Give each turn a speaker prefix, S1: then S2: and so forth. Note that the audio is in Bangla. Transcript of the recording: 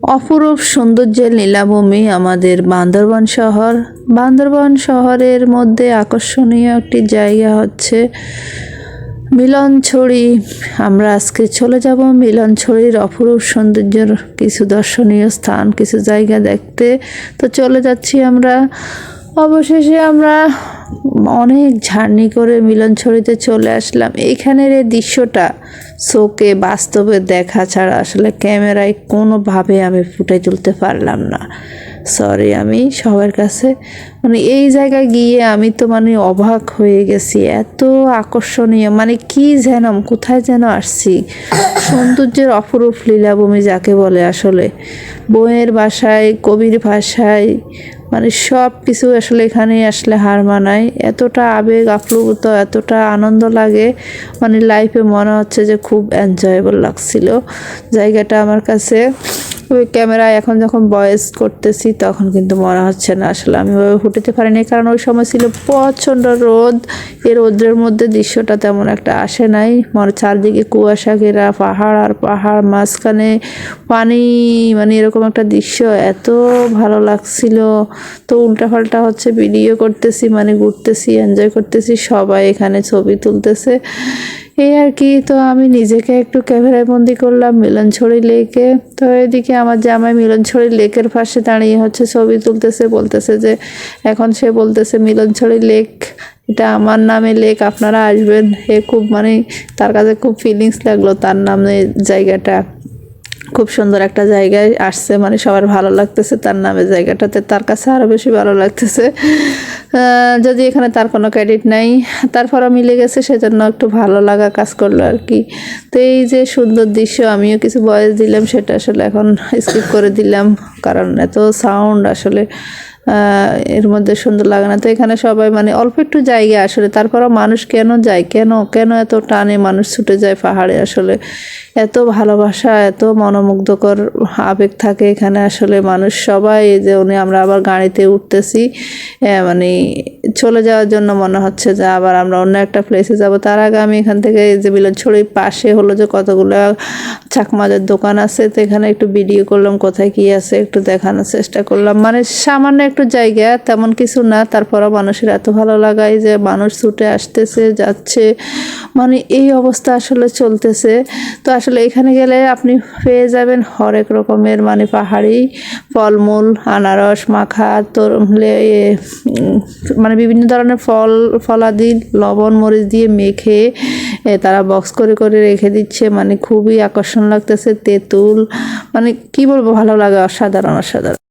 S1: অপরূপ সৌন্দর্যের নীলাভূমি আমাদের বান্দরবান শহর। বান্দরবান শহরের মধ্যে আকর্ষণীয় একটি জায়গা হচ্ছে মিলনছড়ি। আমরা আজকে চলে যাব মিলনছড়ির অপরূপ সৌন্দর্যের কিছু দর্শনীয় স্থান, কিছু জায়গা দেখতে। তো চলে যাচ্ছি আমরা। অবশেষে আমরা অনেক ঝার্নি করে মিলনছড়িতে চলে আসলাম। এইখানের এই দৃশ্যটা চোখে বাস্তবে দেখা ছাড়া আসলে ক্যামেরায় কোনোভাবে আমি ফুটে তুলতে পারলাম না। সরি আমি সবার কাছে। মানে এই জায়গায় গিয়ে আমি তো মানে অবাক হয়ে গেছি। এত আকর্ষণীয়। মানে কি যেন কোথায় যেন আসছি? সৌন্দর্যের অপরূপ লীলাভূমি যাকে বলে আসলে। বইয়ের ভাষায় কবির ভাষায় মানে সব কিছু আসলে এখানে আসলে হার মানায়। এতটা আবেগ, আপ্লুত, এতটা আনন্দ লাগে। মানে লাইফে মনে হচ্ছে যে খুব এনজয়েবল লাগছিল। জায়গাটা আমার কাছে ওই ক্যামেরায় এখন যখন বয়েস করতেছি, তখন কিন্তু মনে হচ্ছে না আসলে আমি ওইভাবে ফুটেতে পারিনি। কারণ ওই সময় ছিল প্রচণ্ড রোদ। এই রোদ্রের মধ্যে দৃশ্যটা তেমন একটা আসে নাই। মনে চারদিকে কুয়াশা ঘেরা, পাহাড় আর পাহাড় মাঝখানে পানি মানে এরকম একটা দৃশ্য। এত ভালো লাগছিল। তো উল্টাপাল্টা হচ্ছে ভিডিও করতেছি মানে ঘুরতেছি এনজয় করতেছি। সবাই এখানে ছবি তুলতেছে। এই আর কি, তো আমি নিজেকে একটু ক্যামেরায় বন্দি করলাম, মিলনছড়ি লেকে। তো এদিকে আমার জামাই মিলনছড়ি লেকের পাশে দাঁড়িয়ে হচ্ছে ছবি তুলতেছে, বলতেছে যে এখন সে বলতেছে, মিলনছড়ি লেক, এটা আমার নামে লেক, আপনারা আসবেন। এ খুব মানে তার কাছে খুব ফিলিংস লাগল, তার নামে জায়গাটা। খুব সুন্দর একটা জায়গায় আসছে মানে সবার ভালো লাগতেছে তার নামে জায়গাটাতে, তার কাছে আরও বেশি ভালো লাগতেছে। যদি এখানে তার কোনো ক্রেডিট নাই, তারপরও মিলে গেছে, সেজন্য একটু ভালো লাগা কাজ করল আর কি। তো এই যে সুন্দর দৃশ্য, আমিও কিছু বয়স দিলাম, সেটা আসলে এখন স্কিপ করে দিলাম, কারণ এত সাউন্ড আসলে এর মধ্যে সুন্দর লাগে না। তো এখানে সবাই মানে অল্প একটু জায়গা আসলে, তারপরও মানুষ কেন যায়? কেন কেন এত টানে মানুষ ছুটে যায় পাহাড়ে আসলে? এত ভালোবাসা, এত মনোমুগ্ধকর আবেগ থাকে এখানে আসলে মানুষ। সবাই যে উনি আমরা আবার গাড়িতে উঠতেছি মানে চলে যাওয়ার জন্য মনে হচ্ছে যে আবার আমরা অন্য একটা প্লেসে যাব। তার আগে আমি এখান থেকে যে বিলনছড়ির পাশে হলো যে কতগুলো চাকমাদের দোকান আছে, তো এখানে একটু ভিডিও করলাম, কোথায় কি আছে একটু দেখানোর চেষ্টা করলাম। মানে সামান্য একটু জায়গা, তেমন কিছু না। তারপরও মানুষের এত ভালো লাগায় যে মানুষ ছুটে আসতেছে, যাচ্ছে। মানে এই অবস্থা আসলে চলতেছে। তো আসলে এখানে গেলে আপনি পেয়ে যাবেন হরেক রকমের মানে পাহাড়ি, ফলমূল, আনারস, মাখা, তোর মানে বিভিন্ন ধরনের ফল, ফলাদি, লবণ, মরিচ দিয়ে মেখে তারা বক্স করে করে রেখে দিচ্ছে। মানে খুবই আকর্ষণ লাগতেছে, তেঁতুল মানে কি বলব, ভালো লাগে, অসাধারণ অসাধারণ।